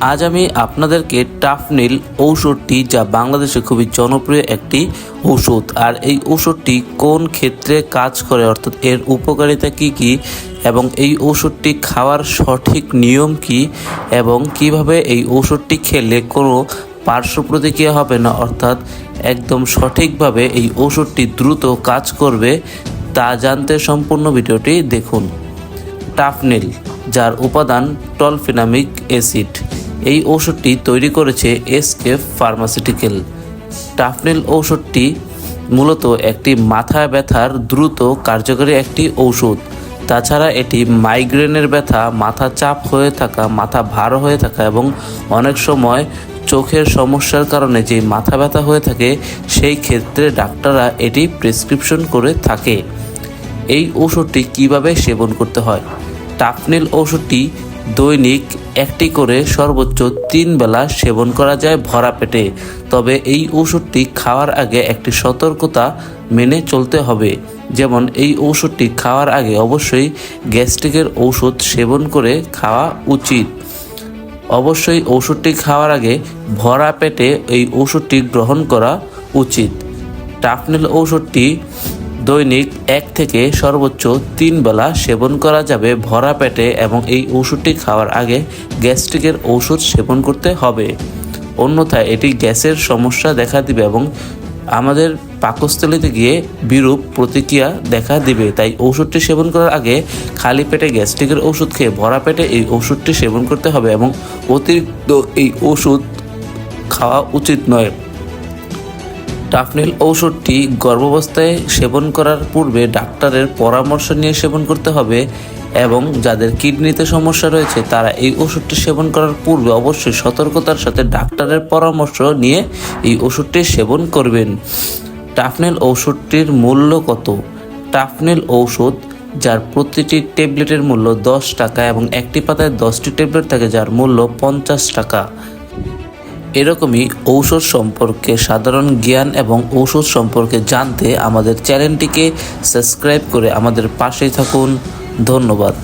আজ আমি আপনাদেরকে টাফনিল ঔষধটি, যা বাংলাদেশে খুবই জনপ্রিয় একটি ঔষধ। আর এই ঔষধটি কোন ক্ষেত্রে কাজ করে, অর্থাৎ এর উপকারিতা কি কি, এবং এই ঔষধটি খাওয়ার সঠিক নিয়ম কি, এবং কীভাবে এই ঔষধটি খেলে কোনো পার্শ্ব প্রতিক্রিয়া হবে না, অর্থাৎ একদম সঠিকভাবে এই ঔষধটি দ্রুত কাজ করবে, তা জানতে সম্পূর্ণ ভিডিওটি দেখুন। টাফনিল, যার উপাদান টলফিনামিক অ্যাসিড। এই ঔষধটি তৈরি করেছে এসকেফ ফার্মাসিউটিক্যাল। টাফনিল ঔষধটি মূলত একটি মাথা ব্যথার দ্রুত কার্যকরী একটি ঔষধ। তাছাড়া এটি মাইগ্রেনের ব্যথা, মাথা চাপ হয়ে থাকা, মাথা ভার হয়ে থাকা এবং অনেক সময় চোখের সমস্যার কারণে যে মাথা ব্যথা হয়ে থাকে, সেই ক্ষেত্রে ডাক্তাররা এটি প্রেসক্রিপশন করে থাকে। এই ঔষধটি কীভাবে সেবন করতে হয়? টাফনিল ঔষধটি দৈনিক একটি করে সর্বোচ্চ তিন বেলা সেবন করা যায় ভরা পেটে। তবে এই ঔষধটি খাওয়ার আগে একটি সতর্কতা মেনে চলতে হবে। যেমন, এই ঔষধটি খাওয়ার আগে অবশ্যই গ্যাস্ট্রিকের ঔষধ সেবন করে খাওয়া উচিত। অবশ্যই ওষুধটি খাওয়ার আগে ভরা পেটে এই ওষুধটি গ্রহণ করা উচিত। টাফনিল ঔষধটি দৈনিক এক থেকে সর্বোচ্চ তিন বেলা সেবন করা যাবে ভরা পেটে এবং এই ওষুধটি খাওয়ার আগে গ্যাস্ট্রিকের ওষুধ সেবন করতে হবে। অন্যথায় এটি গ্যাসের সমস্যা দেখা দিবে এবং আমাদের পাকস্থলিতে গিয়ে বিরূপ প্রতিক্রিয়া দেখা দিবে। তাই ওষুধটি সেবন করার আগে খালি পেটে গ্যাস্ট্রিকের ওষুধ খেয়ে ভরা পেটে এই ওষুধটি সেবন করতে হবে এবং অতিরিক্ত এই ওষুধ খাওয়া উচিত নয়। টাফনিল ঔষধটি গর্ভাবস্থায় সেবন করার পূর্বে ডাক্তারের পরামর্শ নিয়ে সেবন করতে হবে এবং যাদের কিডনিতে সমস্যা রয়েছে, তারা এই ওষুধটি সেবন করার পূর্বে অবশ্যই সতর্কতার সাথে ডাক্তারের পরামর্শ নিয়ে এই ওষুধটি সেবন করবেন। টাফনেল ঔষধটির মূল্য কত? টাফনেল ঔষধ, যার প্রতিটি ট্যাবলেটের মূল্য দশ টাকা এবং একটি পাতায় দশটি ট্যাবলেট থাকে, যার মূল্য পঞ্চাশ টাকা। এরকমই ঔষধ সম্পর্কে, সাধারণ জ্ঞান এবং ঔষধ সম্পর্কে জানতে আমাদের চ্যানেলটিকে সাবস্ক্রাইব করে আমাদের পাশেই থাকুন। ধন্যবাদ।